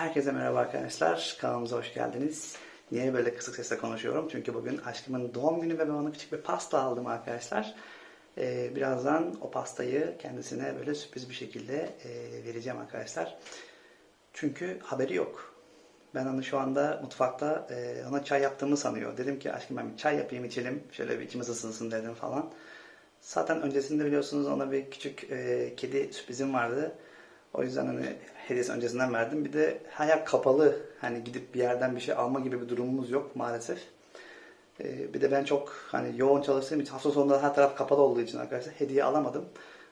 Herkese merhaba arkadaşlar. Kanalımıza hoş geldiniz. Niye böyle kısık sesle konuşuyorum? Çünkü bugün aşkımın doğum günü ve ben ona küçük bir pasta aldım arkadaşlar. Ee, birazdan o pastayı kendisine böyle sürpriz bir şekilde e, vereceğim arkadaşlar. Çünkü haberi yok. Ben onu şu anda mutfakta e, ona çay yaptığımı sanıyor. Dedim ki aşkım ben bir çay yapayım içelim. Şöyle bir içimiz ısınsın dedim falan. Zaten öncesinde biliyorsunuz ona bir küçük e, kedi sürprizim vardı. O yüzden hani hediyesi öncesinden verdim. Bir de hayat kapalı. Hani gidip bir yerden bir şey alma gibi bir durumumuz yok maalesef. Ee, bir de ben çok hani yoğun çalıştığım için hafta sonunda her taraf kapalı olduğu için arkadaşlar hediye alamadım.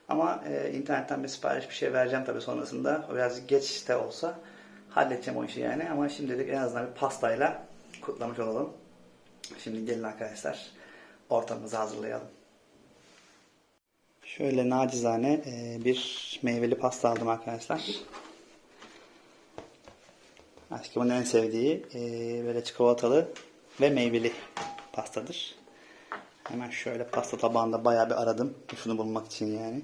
Ama e, internetten bir sipariş bir şey vereceğim tabii sonrasında. O biraz geç de olsa halledeceğim o işi yani. Ama şimdilik en azından bir pastayla kutlamış olalım. Şimdi gelin arkadaşlar ortamımızı hazırlayalım. Şöyle nacizane e, bir meyveli pasta aldım arkadaşlar. Aşkımın en sevdiği e, böyle çikolatalı ve meyveli pastadır. Hemen şöyle pasta tabağında bayağı bir aradım. Şunu bulmak için yani.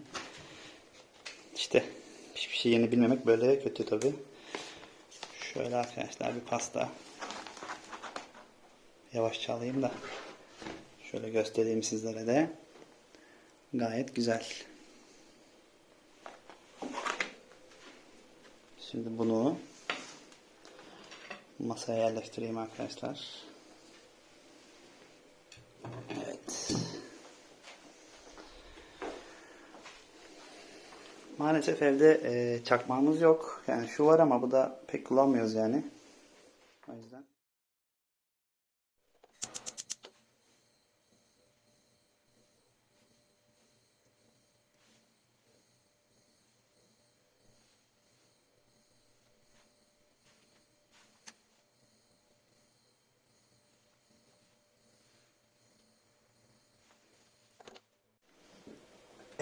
İşte hiçbir şey yeni bilmemek böyle kötü tabi. Şöyle arkadaşlar bir pasta. Yavaşça alayım da. Şöyle göstereyim sizlere de. Gayet güzel. Şimdi bunu masaya yerleştireyim arkadaşlar. Evet. Maalesef evde e, çakmağımız yok. Yani şu var ama bu da pek kullanmıyoruz yani. O yüzden.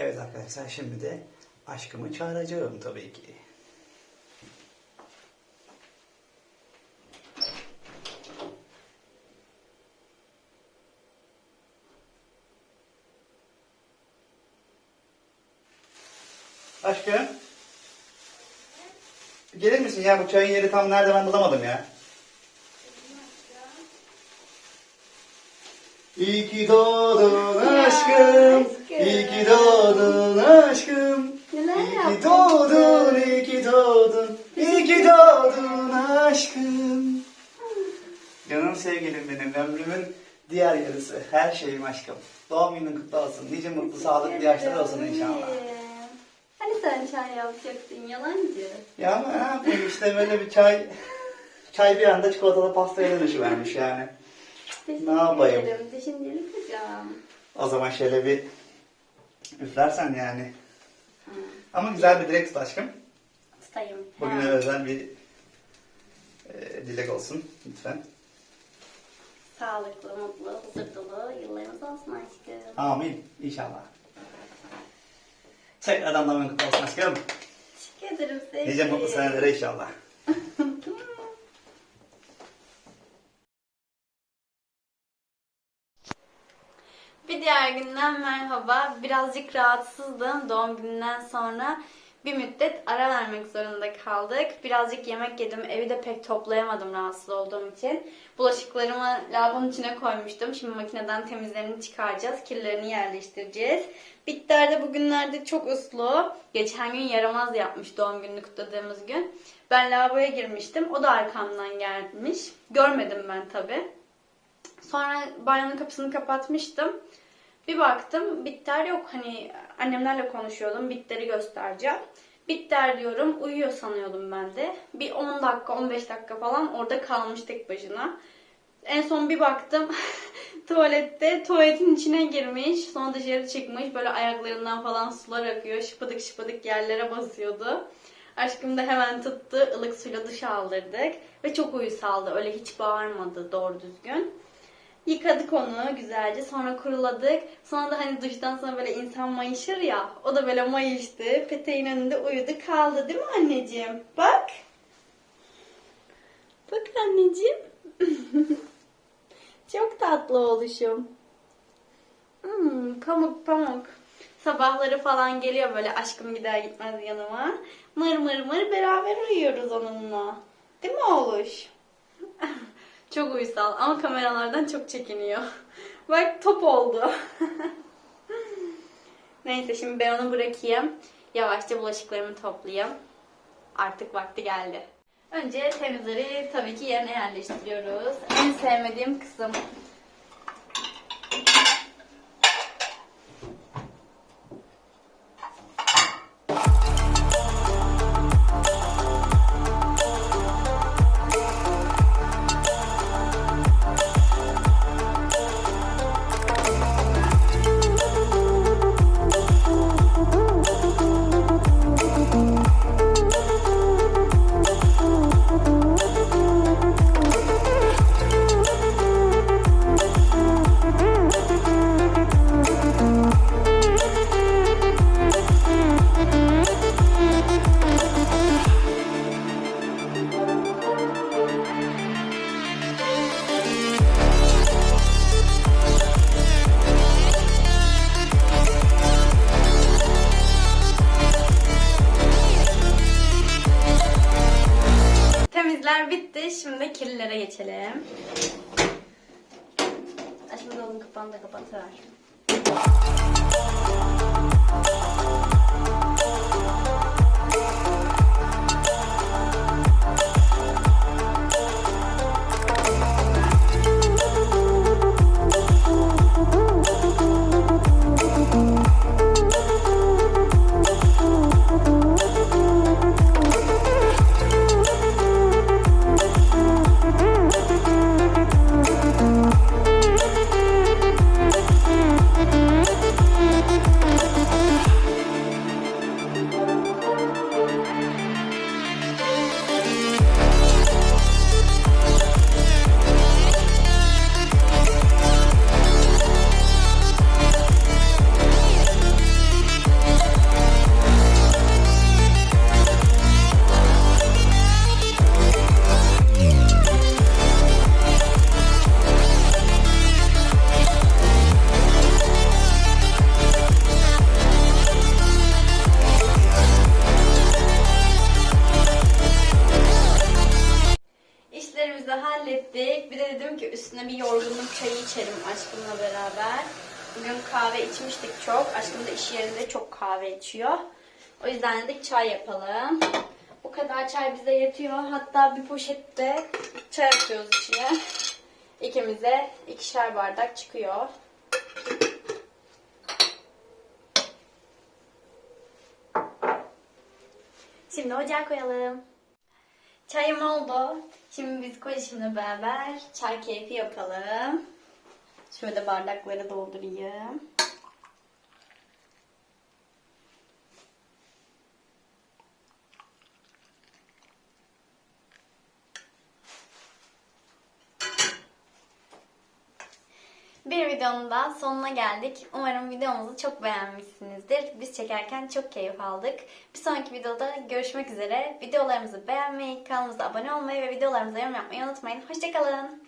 Evet arkadaşlar şimdi de aşkımı çağıracağım tabii ki. Aşkım. Gelir misin ya bu çayın yeri tam nerede ben bulamadım ya. İyi ki doğdun aşkım. İyi ki doğdun aşkım. İyi ki doğdun, iyi ki doğdun. İyi ki doğdun aşkım. Canım sevgilim benim, ömrümün diğer yarısı. Her şeyim aşkım. Doğum günün kutlu olsun. Nice mutlu, sağlıklı yaşlar olsun inşallah. Hani sen çay yapacaktın yalancı. Ya ama ne yapayım işte böyle bir çay, çay bir anda çikolatalı pastaya dönüşüvermiş yani. Teşekkür yapayım? ederim. Düşünceli kocam. O zaman şöyle bir üflersen yani. Ama güzel bir dilek tut aşkım. Ustayım. Bugüne Ha. özel bir e, dilek olsun lütfen. Sağlıklı, mutlu, huzur dolu yıllarımız olsun aşkım. Amin. İnşallah. Tekrardan günün kutlu olsun aşkım. Teşekkür ederim sevgilim. Nice mutlu senelere inşallah. Günden merhaba. Birazcık rahatsızdım doğum gününden sonra. Bir müddet ara vermek zorunda kaldık. Birazcık yemek yedim. Evi de pek toplayamadım rahatsız olduğum için. Bulaşıklarımı lavabonun içine koymuştum. Şimdi makineden temizlerini çıkaracağız. Kirlerini yerleştireceğiz. Bitter de bugünlerde çok uslu. Geçen gün yaramaz yapmış doğum gününü kutladığımız gün. Ben lavaboya girmiştim. O da arkamdan gelmiş. Görmedim ben tabii. Sonra banyonun kapısını kapatmıştım. Bir baktım bitter yok. Hani annemlerle konuşuyordum. Bitteri göstereceğim. Bitter diyorum. Uyuyor sanıyordum ben de. Bir 10 dakika 15 dakika falan orada kalmış tek başına. En son bir baktım tuvalette tuvaletin içine girmiş. Sonra dışarı çıkmış. Böyle ayaklarından falan sular akıyor. Şıpıdık şıpıdık yerlere basıyordu. Aşkım da hemen tuttu. ılık suyla duşa aldırdık. Ve çok uyusaldı. Öyle hiç bağırmadı doğru düzgün. Yıkadık onu güzelce. Sonra kuruladık. Sonra da hani duştan sonra böyle insan mayışır ya. O da böyle mayıştı. Peteğin önünde uyudu kaldı değil mi anneciğim? Bak. Bak anneciğim. Çok tatlı oluşum. Hmm, pamuk pamuk. Sabahları falan geliyor böyle aşkım gider gitmez yanıma. Mır mır mır beraber uyuyoruz onunla. Değil mi oğluş? çok uysal ama kameralardan çok çekiniyor. Bak top oldu. Neyse şimdi ben onu bırakayım. Yavaşça bulaşıklarımı toplayayım. Artık vakti geldi. Önce temizleri tabii ki yerine yerleştiriyoruz. En sevmediğim kısım. Temizler bitti. Şimdi kirlilere geçelim. Şimdi dolabın kapağını da kapatıver. Dedim ki üstüne bir yorgunluk çayı içelim aşkımla beraber. Bugün kahve içmiştik çok. Aşkım da iş yerinde çok kahve içiyor. O yüzden dedik çay yapalım. Bu kadar çay bize yetiyor. Hatta bir poşette çay atıyoruz içine. İkimize ikişer bardak çıkıyor. Şimdi ocağa koyalım. Çayım oldu. Şimdi biz kocacığımla beraber çay keyfi yapalım. Şöyle bardakları doldurayım. Bir videonun da sonuna geldik. Umarım videomuzu çok beğenmişsinizdir. Biz çekerken çok keyif aldık. Bir sonraki videoda görüşmek üzere. Videolarımızı beğenmeyi, kanalımıza abone olmayı ve videolarımıza yorum yapmayı unutmayın. Hoşçakalın.